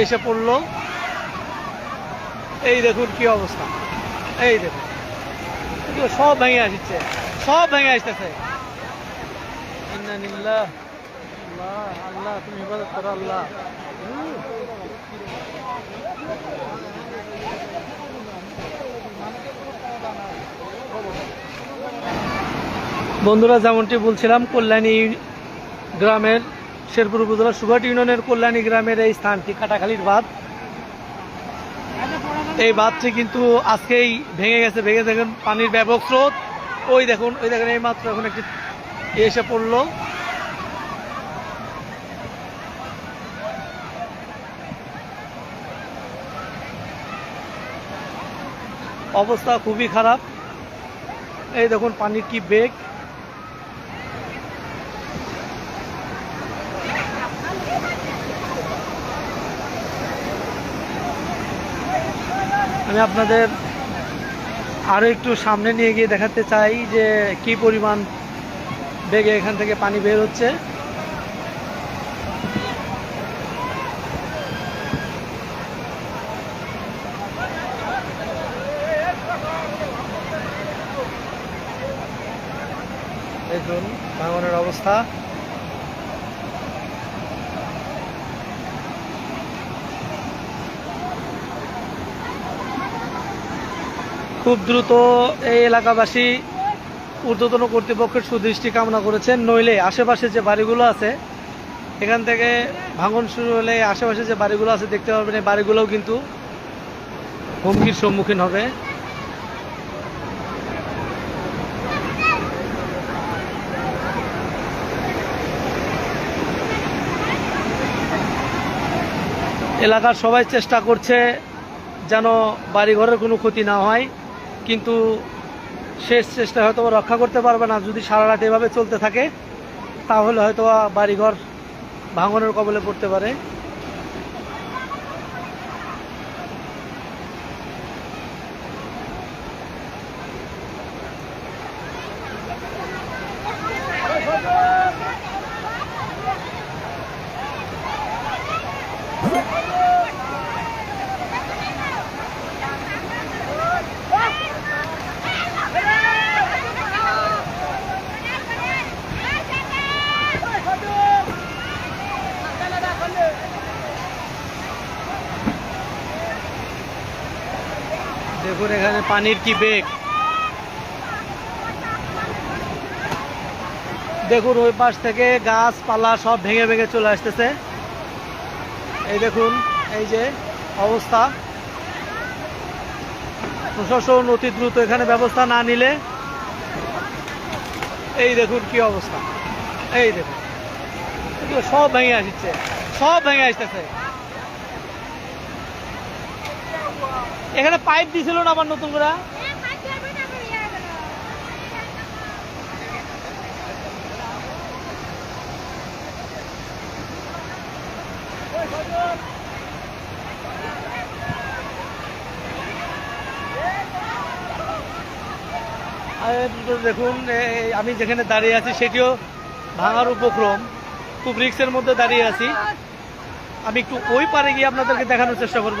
এসে পড়ল, এই দেখুন কি অবস্থা। এই দেখুন সব ভেঙে আসছে, সব ভেঙে আসতেছে আল্লাহ তুমি আল্লাহ। বন্ধুরা, যেমনটি বলছিলাম, কল্যাণী গ্রামের শেরপুর উপজেলা সুঘাট ইউনিয়নের কল্যাণী গ্রামের এই স্থানটি কাটাখালির বাঁধ। এই বাঁধটি কিন্তু আজকেই ভেঙে গেছে, ভেঙে দেখুন পানির ব্যাপক স্রোত। ওই দেখুন ওই দেখুন, এই মাত্র এখন একটি এসে পড়ল। অবস্থা খুবই খারাপ। এই দেখুন, পানির কি বেগ। আমি আপনাদের আরও একটু সামনে নিয়ে গিয়ে দেখাতে চাই যে কি পরিমাণ বেগে এখান থেকে পানি বের হচ্ছে। দেখুন, ভাঙনের অবস্থা। খুব দ্রুত এই এলাকাবাসী ঊর্ধ্বতন কর্তৃপক্ষের সুদৃষ্টি কামনা করেছেন। নইলে আশেপাশে যে বাড়িগুলো আছে, এখান থেকে ভাঙন শুরু হলে আশেপাশে যে বাড়িগুলো আছে দেখতে পারবেন, এই বাড়িগুলোও কিন্তু হুমকির সম্মুখীন হবে। এলাকার সবাই চেষ্টা করছে যেন বাড়িঘরের কোনো ক্ষতি না হয়। কিন্তু শেষ চেষ্টা হয়তো রক্ষা করতে পারবে না। যদি সারা রাত এভাবে চলতে থাকে, তাহলে হয়তো বাড়িঘর ভাঙনের কবলে পড়তে পারে দেখুন এখানে পানির কি বেগ? দেখুন, ওই পাশ থেকে গাছপালা সব ভেঙে ভেঙে চলে আসতেছে। এই দেখুন, এই যে অবস্থা। প্রশাসন অতি দ্রুত এখানে ব্যবস্থা না নিলে এই দেখুন কি অবস্থা। এই দেখুন, সব ভেঙে আসছে, সব ভেঙে আসতেছে। এখানে পাইপ দিছিল না আবার নতুন করে? দেখুন আমি যেখানে দাঁড়িয়ে আছি সেটিও ভাঙার উপক্রম। খুব রিক্সের মধ্যে দাঁড়িয়ে আছি। আমি একটু ওই পারে গিয়ে আপনাদেরকে দেখানোর চেষ্টা করব।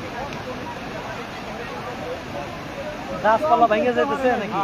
গাছপালা ভেঙে যেতেছে নাকি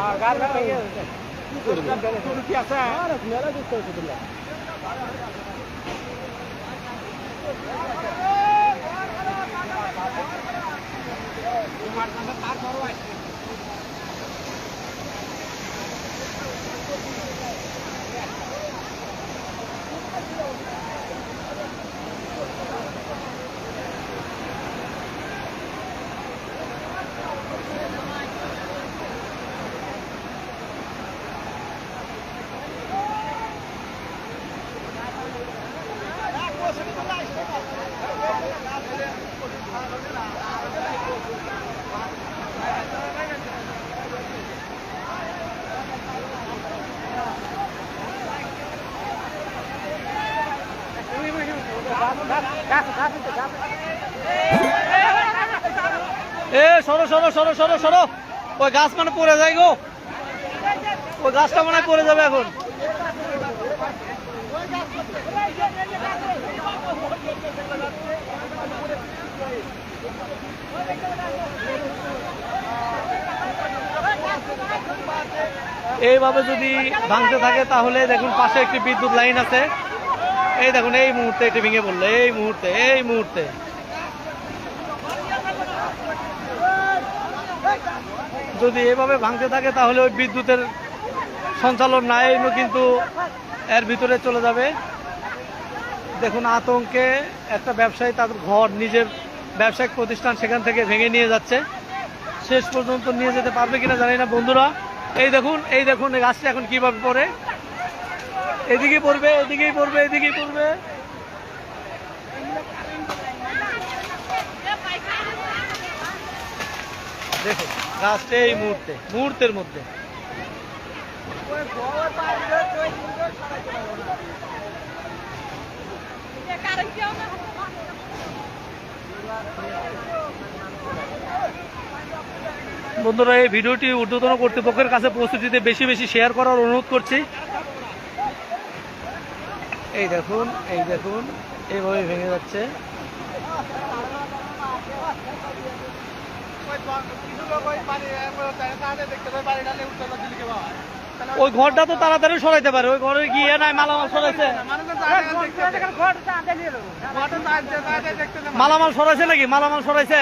এ, সরো সরো সরো সরো সরো। ওই গাছ মানে পড়ে যায় গো। ওই গাছটা মনে পড়ে যাবে এখন। এইভাবে যদি ভাঙতে থাকে, তাহলে দেখুন পাশে একটি বিদ্যুৎ লাইন আছে। এই দেখুন, এই মুহূর্তে এটি ভেঙে পড়ল, এই মুহূর্তে এই মুহূর্তে। যদি এভাবে ভাঙতে থাকে, তাহলে ওই বিদ্যুতের সঞ্চালন না এমনি কিন্তু এর ভিতরে চলে যাবে। দেখুন, আতঙ্কে একটা ব্যবসায়ী তার ঘর, নিজের ব্যবসায়িক প্রতিষ্ঠান সেখান থেকে ভেঙে নিয়ে যাচ্ছে। শেষ পর্যন্ত নিয়ে যেতে পারবে কিনা জানি না, বন্ধুরা। এই দেখুন এই দেখুন গাছটা এখন কীভাবে পড়ে? এদিকে পড়বে, এদিকেই পড়বে এদিকেই পড়বে। দেখুন গাছটা এই মুহূর্তে, মুহূর্তের মধ্যে। বন্ধুরা, এই ভিডিওটি ঊর্ধ্বতন কর্তৃপক্ষের কাছে পৌঁছে দিতে বেশি বেশি শেয়ার করার অনুরোধ করছি। এই দেখুন এই দেখুন এইভাবে ভেঙে যাচ্ছে। ওই ঘরটা তো তাড়াতাড়ি সরাইতে পারে, ওই ঘরে গিয়ে নাই মালামাল সরাইছে। মালামাল সরাইছে নাকি? মালামাল সরাইছে?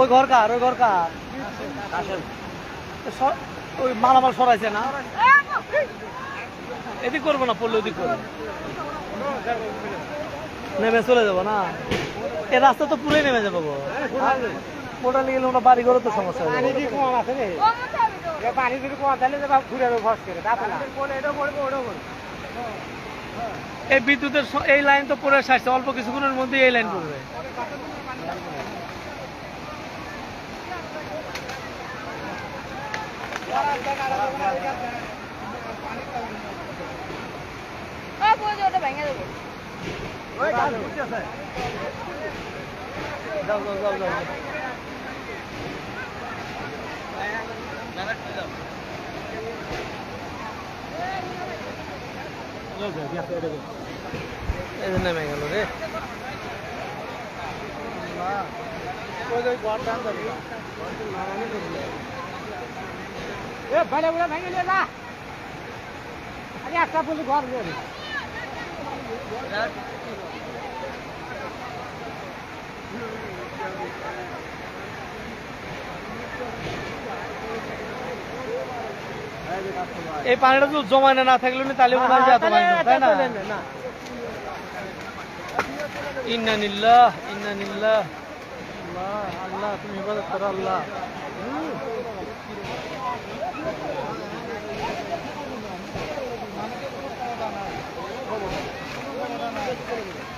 ওই ঘর কার ওই ঘর কার ওই মালামাল সরাইছে না? এদিক করব না পড়লে ওদিক করব। নেমে চলে যাব না? এ রাস্তা তো পুরোই নেমে যাব গো। ওটা নিয়ে গেলে ওটা বাড়ি ঘরে তো সমস্যা হয়ে যাবে। এই বিদ্যুতের এই লাইন তো পড়ে সারছে অল্প কিছুক্ষণের মধ্যে এই লাইন পড়বে। যাও যাও যাও যাও এই যে নেমে গেল রে একটা বলি ঘর এই পানিটা তো জমায় না থাকলে না তাহলে মনে হয় এত পানি তাই না? আল্লাহ আল্লাহ তুমি হেফাজত করো আল্লাহ। কার মানুষের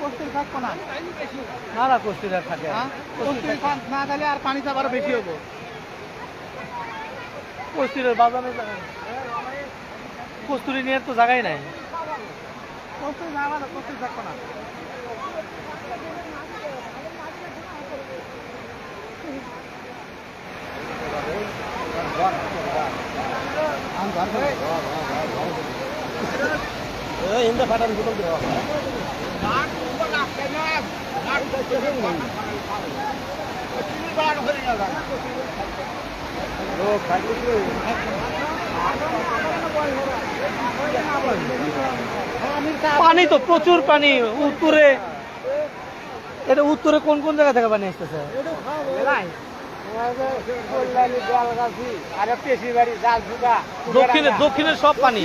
কস্তুরি থাকব না না না কস্তুরি আর থাকে না। কস্তুরি কস্তুরি থাকে। না গেলে আর পানিটা আবার বেশি হব কস্তুরির বাজারে কস্তুরি নিয়ে তো জায়গাই নাই কস্তুরি না কস্তুরি থাকব না পানি তো প্রচুর পানি উত্তরে। এটা উত্তরে কোন কোন জায়গা থেকে পানি আসতেছে? দক্ষিণে দক্ষিণে সব পানি।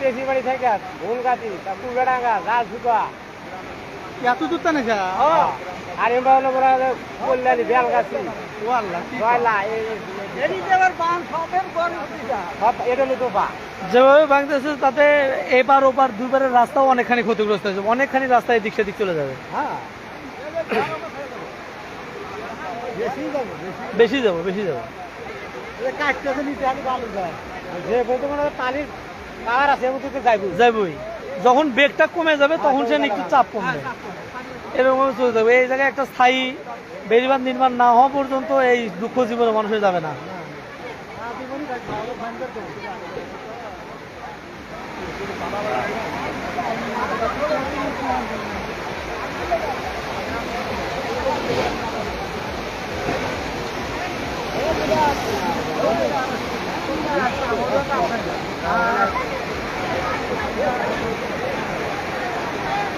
পেশি বাড়ি থেকে ভুলগাছি কুবেডাঙ্গা জাল ফুকা এত দূর তো নাকি? আর এমন হলো বলা কল্যাণী বেলগাছি। ও আল্লাহ এটা হলো তো বা যেভাবে ভাঙতেছে তাতে এপার ওপার দুপারের রাস্তাও অনেকখানি ক্ষতিগ্রস্ত হয়েছে। অনেকখানি রাস্তা এদিক সেদিক চলে যাবে। হ্যাঁ। বেশি যাব বেশি। যাব বেশি যাব। কাটতে নিতে আমি ভালো যায়। যে বলতে মানে পানির পাওয়ার আছে এমন তো যাইব যাবই যখন বেগটা কমে যাবে তখন সে একটু চাপ কমবে। এরকম চলে যাবে। এই জায়গায় একটা স্থায়ী বেড়িবাঁধ নির্মাণ না হওয়া পর্যন্ত এই দুঃখ জীবনে মানুষের যাবে না।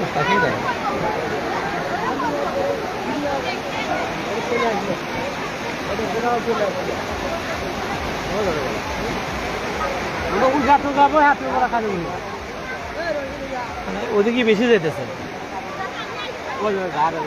উঠাতে যাব হাতে করা খালি মানে ওদিকে বেশি যেতেছে ওই ওই ঘাড়ে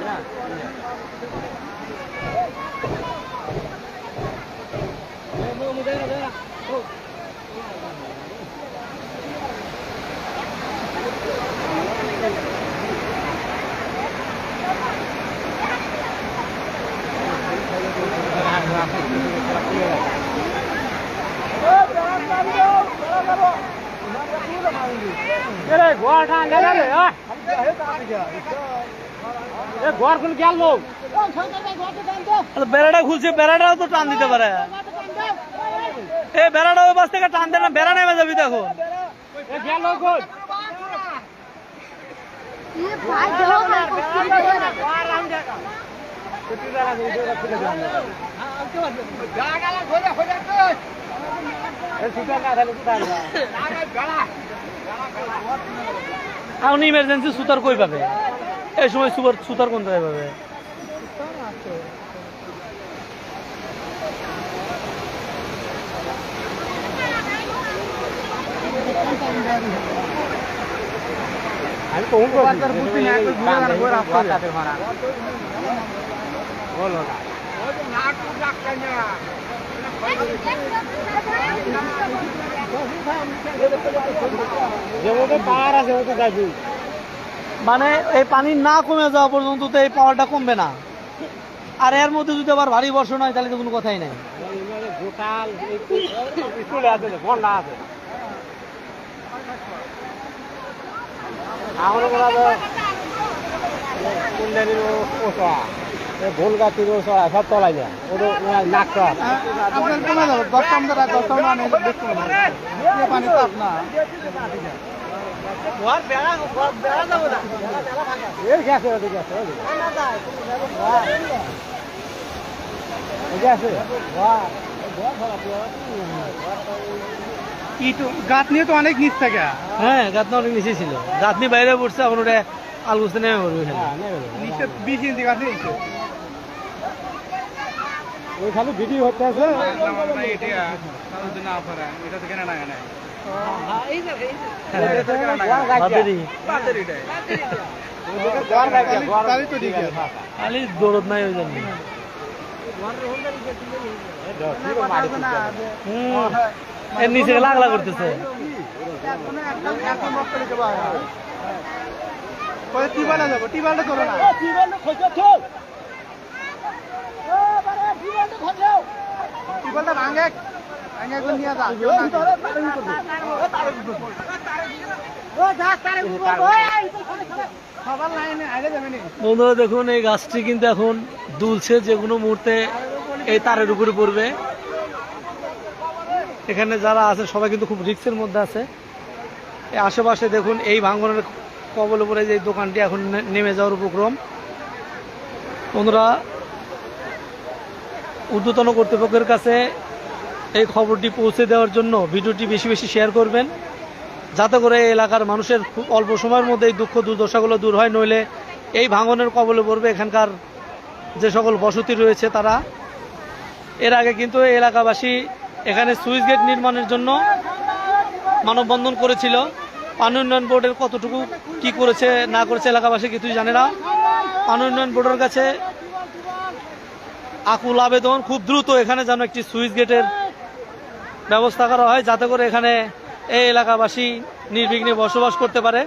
হ্যাঁ হ্যাঁ এ ভেঙে বলো ভেঙে বলো ইন্না নিল্লাহ ইন্না নিল্লাহ ঘর টান রে এ ঘর কোন গেল লোক আরে বেড়াটা খুলছে বেড়াটাও তো টান দিতে পারে এ বেড়াটা ওই বাস থেকে টান দে না বেড়া নেমে যাবি দেখো এ গেল লোক কই ये भाई जाओ ना कुछ এখন ইমার্জেন্সি সুতার কই পাবে? এই সময় সুপার সুতার কোন জায়গায় পাবে? আমি তো বলো না। মানে এই পানি না কমে যাওয়া পর্যন্ত তো এই পাওয়ারটা কমবে না। আর এর মধ্যে যদি আবার ভারী বর্ষণ হয়, তাহলে তো কোনো কথাই নাই। আমার ভুল গাছির ওসা সব তলাই না। ওদের নাকটা আপনার কমে যাবে পানি তো তো অনেক নিচ থাকে। হ্যাঁ গাতনা অনেক নিচে ছিল। গাতনি বাইরে পড়ছে ওটা আলগুস্তে নেমে পড়বে এখানে। নিচে বিশ ইঞ্চি ওই খালি ভিডিও হচ্ছে আছে? বাদেরই তারই তো ঠিক আছে খালি দৌড়ত নাই ওই জন্য। হুম। এর নিচে লাগলা করতেছে। করে টিবালে যাব টিবালটা ধরো না টিবালটা ভাঙে ভাঙে একদম নিয়ে যা কেউ না নিয়ে। সবার লাইনে আগে যাবে নি বন্ধুরা, দেখুন, এই গাছটি কিন্তু এখন দুলছে যে কোনো মুহূর্তে এই তারের উপরে পড়বে। এখানে যারা আছে, সবাই কিন্তু খুব রিক্সের মধ্যে আছে। এই আশেপাশে দেখুন, এই ভাঙনের কবল উপরে যে দোকানটি এখন নেমে যাওয়ার উপক্রম। বন্ধুরা, ঊর্ধ্বতন কর্তৃপক্ষের কাছে এই খবরটি পৌঁছে দেওয়ার জন্য ভিডিওটি বেশি বেশি শেয়ার করবেন। যাতে করে এলাকার মানুষের খুব অল্প সময়ের মধ্যে এই দুঃখ দুর্দশাগুলো দূর হয়, নইলে এই ভাঙনের কবলে পড়বে এখানকার যে সকল বসতি রয়েছে তারা। এর আগে কিন্তু এলাকাবাসী এখানে সুইচ গেট নির্মাণের জন্য মানববন্ধন করেছিল। পানি উন্নয়ন বোর্ডের কতটুকু কি করেছে, না করেছে এলাকাবাসী কিছুই জানে না। পানি উন্নয়ন বোর্ডের কাছে আকুল আবেদন, খুব দ্রুত এখানে যেন একটি সুইচ গেটের ব্যবস্থা করা হয় যাতে করে এখানে এই এলাকাবাসী নির্বিঘ্নে বসবাস করতে পারে।